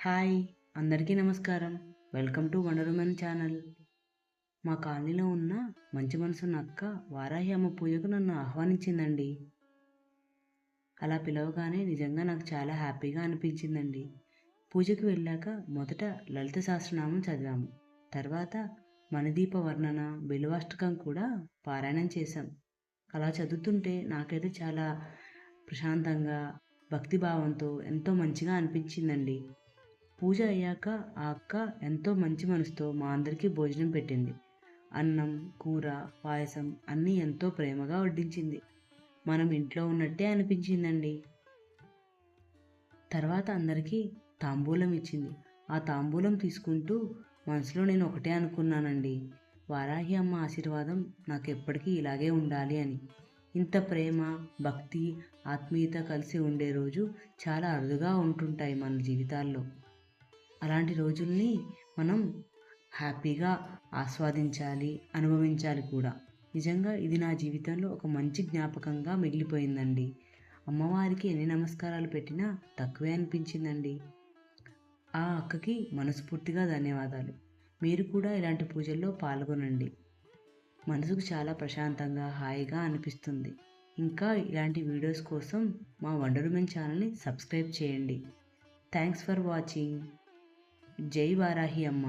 Hi అందరికీ నమస్కారం. Welcome to wonder women channel. మా కాలనీలో ఉన్న మంచి మనసున్న అక్క వారాహి అమ్మ పూజకు నన్ను ఆహ్వానించిందండి. అలా పిలవగానే నిజంగా నాకు చాలా హ్యాపీగా అనిపించిందండి. పూజకు వెళ్ళాక మొదట లలిత సహస్రనామం చదివాము. తర్వాత మణిదీప వర్ణన బిలువాష్టకం కూడా పారాయణం చేశాం. అలా చదువుతుంటే నాకైతే చాలా ప్రశాంతంగా భక్తిభావంతో ఎంతో మంచిగా అనిపించిందండి. పూజ అయ్యాక ఆ అక్క ఎంతో మంచి మనసుతో మా అందరికీ భోజనం పెట్టింది. అన్నం కూర పాయసం అన్నీ ఎంతో ప్రేమగా వడ్డించింది. మనం ఇంట్లో ఉన్నట్టే అనిపించిందండి. తర్వాత అందరికీ తాంబూలం ఇచ్చింది. ఆ తాంబూలం తీసుకుంటూ మనసులో నేను ఒకటే అనుకున్నానండి. వారాహి అమ్మ ఆశీర్వాదం నాకు ఎప్పటికీ ఇలాగే ఉండాలి అని. ఇంత ప్రేమ భక్తి ఆత్మీయత కలిసి ఉండే రోజు చాలా అరుదుగా ఉంటుంటాయి మన జీవితాల్లో. అలాంటి రోజుల్ని మనం హ్యాపీగా ఆస్వాదించాలి అనుభవించాలి కూడా. నిజంగా ఇది నా జీవితంలో ఒక మంచి జ్ఞాపకంగా మిగిలిపోయిందండి. అమ్మవారికి ఎన్ని నమస్కారాలు పెట్టినా తక్కువే అనిపించిందండి. ఆ అక్కకి మనస్ఫూర్తిగా ధన్యవాదాలు. మీరు కూడా ఇలాంటి పూజల్లో పాల్గొనండి. మనసుకు చాలా ప్రశాంతంగా హాయిగా అనిపిస్తుంది. ఇంకా ఇలాంటి వీడియోస్ కోసం మా వండర్మెన్ ఛానల్ని సబ్స్క్రైబ్ చేయండి. Thanks for watching. జై వారాహి అమ్మ.